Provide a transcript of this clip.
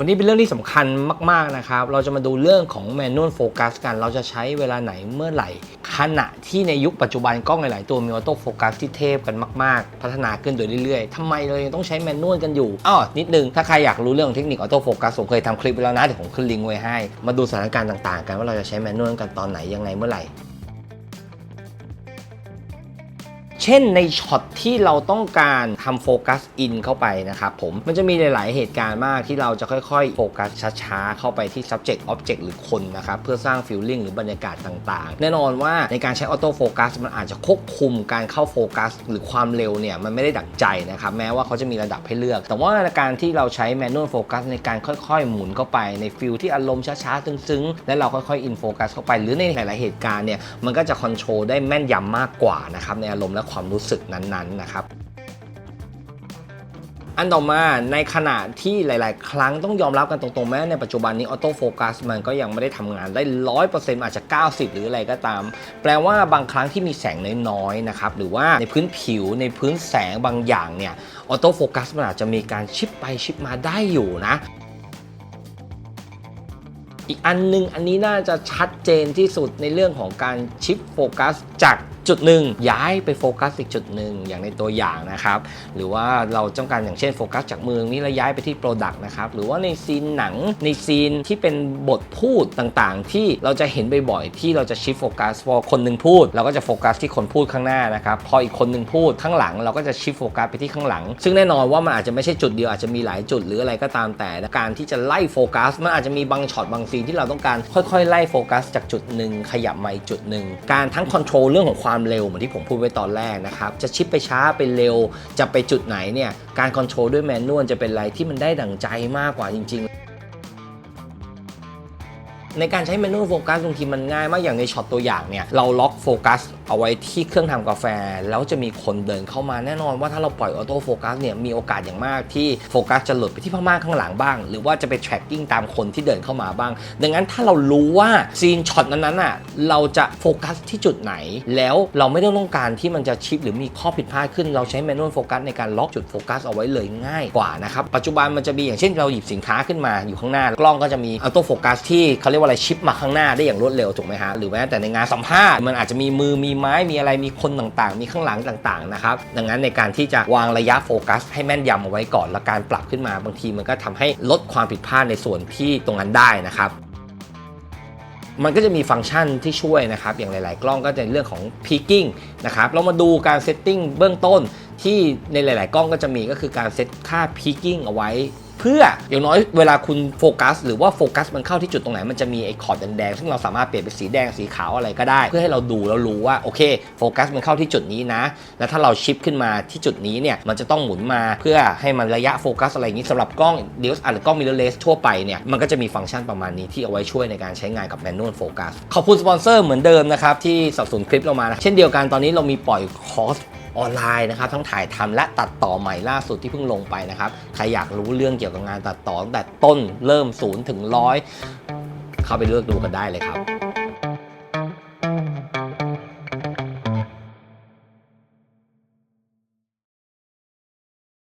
วันนี้เป็นเรื่องที่สำคัญมาก ๆ นะครับ เราจะมาดูเรื่องของ manual focus กัน เราจะใช้เวลาไหนเมื่อไหร่ ขณะที่ในยุคปัจจุบันกล้องหลาย ๆ ตัวมีออโต้โฟกัสที่เทพกันมาก ๆ พัฒนาขึ้นโดยเรื่อย ๆทำไมเรายังต้องใช้ manual กันอยู่อ้อนิดนึง ถ้าใครอยากรู้เรื่องเทคนิคออโต้โฟกัสผมเคยทำคลิปไปแล้วนะ เดี๋ยวผมขึ้นลิงก์ไว้ให้ มาดูสถานการณ์ต่าง ๆ กันว่าเราจะใช้ manual กันตอนไหนยังไงเมื่อไหร่ เช่นในช็อตที่เราต้องการทำโฟกัสอินเข้าไปนะครับผมมันจะมีหลาย ๆ เหตุการณ์มากที่เราจะค่อย ๆ โฟกัสช้า ๆ เข้าไปที่ subject object หรือคนนะครับเพื่อสร้าง feeling หรือบรรยากาศต่าง ๆ แน่นอนว่าในการใช้ออโต้โฟกัสมันอาจจะควบคุมการเข้าโฟกัส หรือความเร็วเนี่ยมันไม่ได้ดั่งใจนะครับแม้ว่าเขาจะมีระดับให้เลือก แต่ว่าการที่เราใช้ manual focus ในการค่อย ๆ หมุนเข้าไปในฟิลที่อารมณ์ช้า ๆ ซึ้ง ๆ และเราค่อย ๆ อินโฟกัสเข้าไป หรือในหลาย ๆ เหตุการณ์เนี่ยมันก็จะคอนโทรลได้แม่นยำมากกว่านะครับในอารมณ์และความรู้สึกนั้นๆนะครับ อันต่อมาในขณะที่หลาย ๆ ครั้งต้องยอมรับกันตรงๆแม้ในปัจจุบันนี้ออโต้โฟกัสมันก็ยังไม่ได้ทำงานได้100%อร์เซ็นต์อาจจะ 90 หรืออะไรก็ตาม แปลว่าบางครั้งที่มีแสงน้อยๆนะครับหรือว่าในพื้นผิวในพื้นแสงบางอย่างเนี่ยออโต้โฟกัสมันอาจจะมีการชิปไปชิปมาได้อยู่นะอีกอันหนึงอันนี้น่าจะชัดเจนที่สุดในเรื่องของการชิปโฟกัสจาก จุดหนึ่งย้ายไปโฟกัสอีกจุดหนึ่งอย่างในตัวอย่างนะครับหรือว่าเราต้องการอย่างเช่นโฟกัสจากเมืองนี้แล้วย้ายไปที่โปรดักต์นะครับหรือว่าในซีนหนังในซีนที่เป็นบทพูดต่างๆ ที่เราจะเห็นบ่อยๆที่เราจะชิปโฟกัสพอคนหนึ่งพูด เราก็จะโฟกัสที่คนพูดข้างหน้านะครับพออีกคนหนึ่งพูดข้างหลังเราก็จะชิปโฟกัสไปที่ข้างหลัง ซึ่งแน่นอนว่ามันอาจจะไม่ใช่จุดเดียวอาจจะมีหลายจุดหรืออะไรก็ตามแต่การที่จะไล่โฟกัสมันอาจจะมีบางช็อตบางซีนที่เราต้องการค่อยๆ ไล่โฟกัสจากจุดหนึ่งขยับมาอีกจุดหนึ่งการทั้งคอนโทรลเรื่องของความเร็วเหมือนที่ผมพูดไว้ตอนแรกนะครับ จะชิปไปช้าไปเร็ว จะไปจุดไหนเนี่ย การคอนโทรลด้วยแมนนวลจะเป็นอะไรที่มันได้ดั่งใจมากกว่าจริง ในการใช้เมนูโฟกัสบางทีมันง่ายมากอย่างในช็อตตัวอย่างเนี่ยเราล็อกโฟกัสเอาไว้ที่เครื่องทำกาแฟ แล้วจะมีคนเดินเข้ามาแน่นอนว่าถ้าเราปล่อยออโต้โฟกัสเนี่ยมีโอกาสอย่างมากที่โฟกัสจะหลุดไปที่ผ้าม่านข้างหลังบ้าง หรือว่าจะไป tracking ตามคนที่เดินเข้ามาบ้าง ดังนั้นถ้าเรารู้ว่าซีนช็อตนั้นๆอะเราจะโฟกัสที่จุดไหน แล้วเราไม่ได้ต้องการที่มันจะชิปหรือมีข้อผิดพลาดขึ้นเราใช้แมนนวลโฟกัสในการล็อกจุดโฟกัสเอาไว้เลยง่ายกว่านะครับปัจจุบันมันจะมีอย่างเช่นเราหยิบสินค้าขึ้นมาอยู่ข้างหน้า กล้องก็จะมีออโต้โฟกัสที่เขาเรียกว่าอะไรชิปมาข้างหน้าได้อย่างรวดเร็วถูกไหมฮะหรือแม้แต่ในงานสัมภาษณ์มันอาจจะมีมือมีไม้มีอะไรมีคนต่างๆ มีข้างหลังต่างๆนะครับดังนั้นในการที่จะวางระยะโฟกัส ให้แม่นยำเอาไว้ก่อนแล้วการปรับขึ้นมาบางทีมันก็ทำให้ลดความผิดพลาดในส่วนที่ตรงนั้นได้นะครับมันก็จะมีฟังก์ชันที่ช่วยนะครับ อย่างหลาย ๆ กล้องก็จะเรื่องของ peaking นะครับ เรามาดูการเซตติ้งเบื้องต้นที่ในหลาย ๆ กล้องก็จะมีก็คือการเซตค่า peaking เอาไว้ เพื่ออย่างน้อยเวลาคุณโฟกัส หรือว่าโฟกัสมันเข้าที่จุดตรงไหนมันจะมีไอ้คอร์ดแดงๆซึ่งเราสามารถเปลี่ยนเป็นสีแดงสีขาวอะไรก็ได้ เพื่อให้เราดูแล้วรู้ว่าโอเคโฟกัสมันเข้าที่จุดนี้นะ แล้วถ้าเราชิปขึ้นมาที่จุดนี้เนี่ยมันจะต้องหมุนมาเพื่อให้มันระยะโฟกัสอะไรอย่างนี้สำหรับกล้องเดียสหรือกล้องมิเรอร์เลสทั่วไปเนี่ยมันก็จะมีฟังก์ชันประมาณนี้ที่เอาไว้ช่วยในการใช้งานกับแมนนวลโฟกัสขอบคุณสปอนเซอร์เหมือนเดิมนะครับที่สนับสนุนคลิปเรามานะเช่นเดียวกันตอนนี้เรามีปล่อยคอร์ส ออนไลน์นะครับทั้งถ่ายทำและตัดต่อใหม่ล่าสุดที่เพิ่งลงไปนะครับใครอยากรู้เรื่องเกี่ยวกับงานตัดต่อตั้งแต่ต้นเริ่มศูนย์ถึงร้อยเข้าไปเลือกดูกันได้เลยครับ